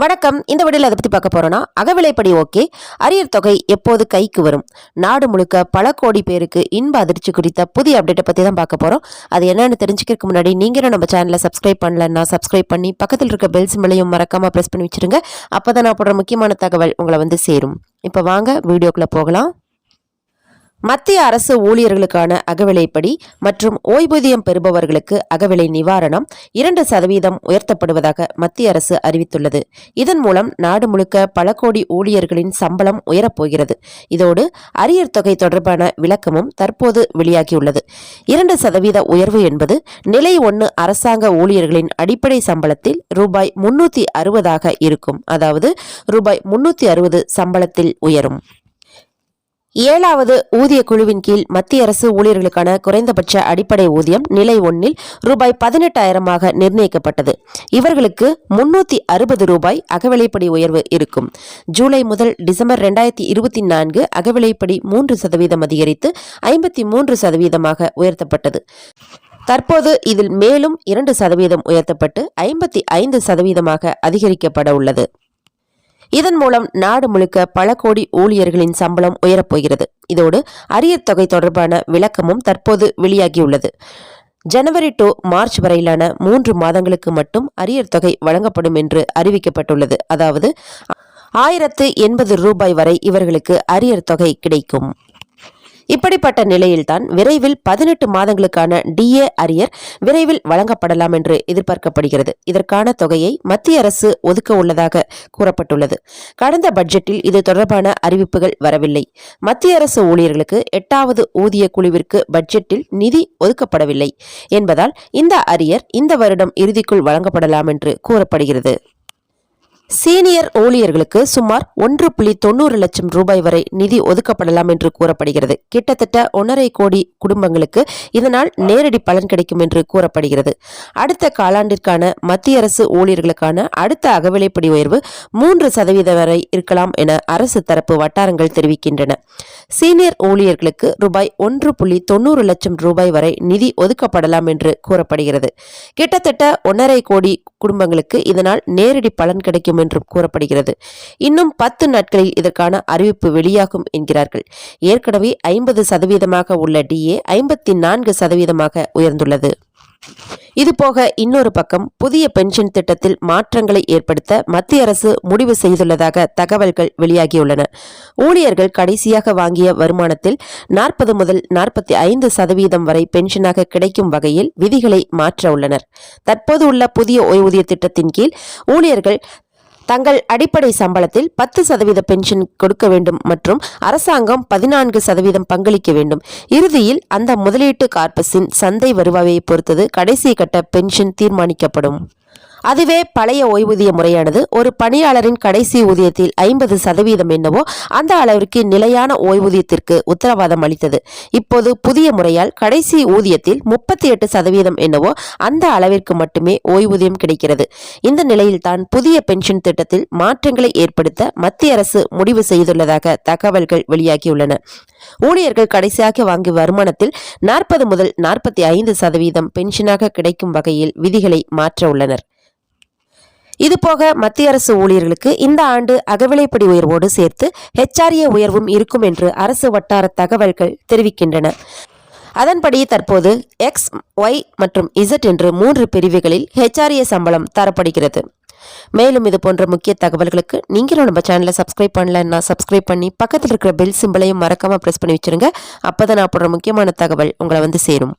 வணக்கம். இந்த வீடியோல அதை பற்றி பார்க்க போகிறோன்னா அகவிலைப்படி ஓகே. அரியர் தொகை எப்போது கைக்கு வரும்? நாடு முழுக்க பல கோடி பேருக்கு இன்ப அதிர்ச்சி குறித்த புதிய அப்டேட்டை பற்றி தான் பார்க்க போகிறோம் அது என்னென்னு தெரிஞ்சுக்கிறதுக்கு முன்னாடி நீங்களும் நம்ம சேனலை சப்ஸ்கிரைப் பண்ணலன்னா சப்ஸ்கிரைப் பண்ணி பக்கத்தில் இருக்க பெல் சிம்பிளையும் மறக்காமல் ப்ரெஸ் பண்ணி வச்சிருங்க. அப்பதான் நான் போடுற முக்கியமான தகவல் உங்களை வந்து சேரும். இப்போ வாங்க வீடியோக்குள்ளே போகலாம். மத்திய அரசு ஊழியர்களுக்கான அகவிலைப்படி மற்றும் ஓய்வூதியம் பெறுபவர்களுக்கு அகவிலை நிவாரணம் இரண்டு சதவீதம் உயர்த்தப்படுவதாக மத்திய அரசு அறிவித்துள்ளது. இதன் மூலம் நாடு முழுக்க பல கோடி ஊழியர்களின் சம்பளம் உயரப்போகிறது. இதோடு அரியர் தொகை தொடர்பான விளக்கமும் தற்போது வெளியாகியுள்ளது. இரண்டு சதவீத உயர்வு என்பது நிலை ஒன்று அரசாங்க ஊழியர்களின் அடிப்படை சம்பளத்தில் ரூபாய் முன்னூற்றி அறுபதாக இருக்கும். அதாவது ரூபாய் முன்னூற்றி அறுபது சம்பளத்தில் உயரும். ஏழாவது ஊதிய குழுவின் கீழ் மத்திய அரசு ஊழியர்களுக்கான குறைந்தபட்ச அடிப்படை ஊதியம் நிலை ஒன்றில் ரூபாய் பதினெட்டாயிரமாக நிர்ணயிக்கப்பட்டது. இவர்களுக்கு முன்னூத்தி அறுபது ரூபாய் அகவிலைப்படி உயர்வு இருக்கும். ஜூலை முதல் டிசம்பர் ரெண்டாயிரத்தி இருபத்தி நான்கு அகவிலைப்படி மூன்று சதவீதம் அதிகரித்து ஐம்பத்தி மூன்று சதவீதமாக உயர்த்தப்பட்டது. தற்போது இதில் மேலும் இரண்டு சதவீதம் உயர்த்தப்பட்டு ஐம்பத்தி ஐந்து சதவீதமாக அதிகரிக்கப்பட உள்ளது. இதன் மூலம் நாடு முழுக்க பல கோடி ஊழியர்களின் சம்பளம் உயரப்போகிறது. இதோடு அரியர் தொகை தொடர்பான விளக்கமும் தற்போது வெளியாகியுள்ளது. ஜனவரி டு மார்ச் வரையிலான மூன்று மாதங்களுக்கு மட்டும் அரியர் தொகை வழங்கப்படும் என்று அறிவிக்கப்பட்டுள்ளது. அதாவது ஆயிரத்து எண்பது ரூபாய் வரை இவர்களுக்கு அரியர் தொகை கிடைக்கும். இப்படிப்பட்ட நிலையில்தான் விரைவில் பதினெட்டு மாதங்களுக்கான டிஏ அரியர் விரைவில் வழங்கப்படலாம் என்று எதிர்பார்க்கப்படுகிறது. இதற்கான தொகையை மத்திய அரசு ஒதுக்க உள்ளதாக கூறப்பட்டுள்ளது. கடந்த பட்ஜெட்டில் இது தொடர்பான அறிவிப்புகள் வரவில்லை. மத்திய அரசு ஊழியர்களுக்கு எட்டாவது ஊதிய குழுவிற்கு பட்ஜெட்டில் நிதி ஒதுக்கப்படவில்லை என்பதால் இந்த அரியர் இந்த வருடம் இறுதிக்குள் வழங்கப்படலாம் என்று கூறப்படுகிறது. சீனியர் ஊழியர்களுக்கு சுமார் ஒன்று புள்ளி தொண்ணூறு லட்சம் ரூபாய் வரை நிதி ஒதுக்கப்படலாம் என்று கூறப்படுகிறது. கிட்டத்தட்ட ஒன்றரை கோடி குடும்பங்களுக்கு இதனால் நேரடி பலன் கிடைக்கும் என்று கூறப்படுகிறது. அடுத்த காலாண்டிற்கான மத்திய அரசு ஊழியர்களுக்கான அடுத்த அகவிலைப்படி உயர்வு மூன்று சதவீதம் வரை இருக்கலாம் என அரசு தரப்பு வட்டாரங்கள் தெரிவிக்கின்றன. சீனியர் ஊழியர்களுக்கு ரூபாய் ஒன்று புள்ளி தொண்ணூறு லட்சம் ரூபாய் வரை நிதி ஒதுக்கப்படலாம் என்று கூறப்படுகிறது. கிட்டத்தட்ட ஒன்றரை கோடி குடும்பங்களுக்கு இதனால் நேரடி பலன் கிடைக்கும் என்றும் கூறப்படுகிறது. இன்னும் பத்து நாட்களில் இதற்கான அறிவிப்பு வெளியாகும் என்கிறார்கள். ஏற்கனவே ஐம்பது சதவீதமாக உள்ள டிஏ ஐம்பத்தி நான்கு சதவீதமாக உயர்ந்துள்ளது. இதுபோக இன்னொரு பக்கம் புதிய பென்ஷன் திட்டத்தில் மாற்றங்களை ஏற்படுத்த மத்திய அரசு முடிவு செய்துள்ளதாக தகவல்கள் வெளியாகியுள்ளன. ஊழியர்கள் கடைசியாக வாங்கிய வருமானத்தில் நாற்பது முதல் நாற்பத்தி ஐந்து சதவீதம் வரை பென்ஷனாக கிடைக்கும் வகையில் விதிகளை மாற்ற உள்ளனர். தற்போது உள்ள புதிய ஓய்வூதிய திட்டத்தின் கீழ் ஊழியர்கள் தங்கள் அடிப்படை சம்பளத்தில் பத்து சதவீத பென்ஷன் கொடுக்க வேண்டும் மற்றும் அரசாங்கம் பதினான்கு சதவீதம் பங்களிக்க வேண்டும். இறுதியில் அந்த முதலீட்டு கார்பஸின் சந்தை வருவாயை பொறுத்தது கடைசி கட்ட பென்ஷன் தீர்மானிக்கப்படும். அதுவே பழைய ஓய்வூதிய முறையானது ஒரு பணியாளரின் கடைசி ஊதியத்தில் ஐம்பது சதவீதம் என்னவோ அந்த அளவிற்கு நிலையான ஓய்வூதியத்திற்கு உத்தரவாதம் அளித்தது. இப்போது புதிய முறையால் கடைசி ஊதியத்தில் முப்பத்தி எட்டு சதவீதம் என்னவோ அந்த அளவிற்கு மட்டுமே ஓய்வூதியம் கிடைக்கிறது. இந்த நிலையில்தான் புதிய பென்ஷன் திட்டத்தில் மாற்றங்களை ஏற்படுத்த மத்திய அரசு முடிவு செய்துள்ளதாக தகவல்கள் வெளியாகியுள்ளன. ஊழியர்கள் கடைசியாக வாங்கிய வருமானத்தில் நாற்பது முதல் நாற்பத்தி ஐந்து சதவீதம் பென்ஷனாக கிடைக்கும் வகையில் விதிகளை மாற்ற உள்ளனர். இதுபோக மத்திய அரசு ஊழியர்களுக்கு இந்த ஆண்டு அகவிலைப்படி உயர்வோடு சேர்த்து ஹெச்ஆர்ஏ உயர்வும் இருக்கும் என்று அரசு வட்டார தகவல்கள் தெரிவிக்கின்றன. அதன்படி தற்போது எக்ஸ் ஒய் மற்றும் இசட் என்று மூன்று பிரிவுகளில் ஹெச்ஆர்ஏ சம்பளம் தரப்படுகிறது. மேலும் இது போன்ற முக்கிய தகவல்களுக்கு நீங்களும் நம்ம சேனலை சப்ஸ்கிரைப் பண்ணலன்னா சப்ஸ்கிரைப் பண்ணி பக்கத்தில் இருக்கிற பெல் சிம்பிளையும் மறக்காமல் ப்ரெஸ் பண்ணி வச்சிருங்க. அப்பதான் நான் போடுற முக்கியமான தகவல் உங்களை வந்து சேரும்.